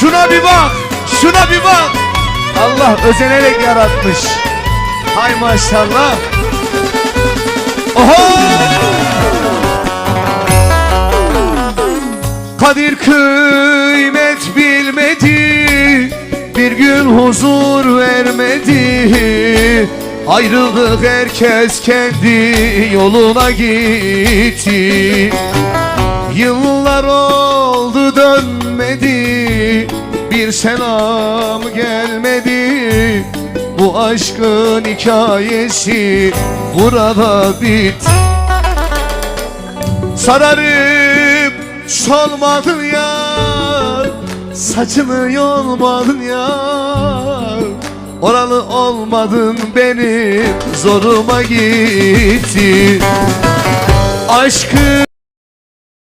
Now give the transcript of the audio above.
Şuna bir bak. Şuna bir bak. Allah özenerek yaratmış. Hay maşallah. Oho! Kadir kıymet bilmedi Bir gün huzur vermedi Ayrıldık herkes kendi yoluna gitti Yıllar oldu Bir selam gelmedi. Bu aşkın hikayesi burada bitti Sararıp solmadın ya Saçını yolmadın ya Oralı olmadın benim zoruma gitti. Aşkı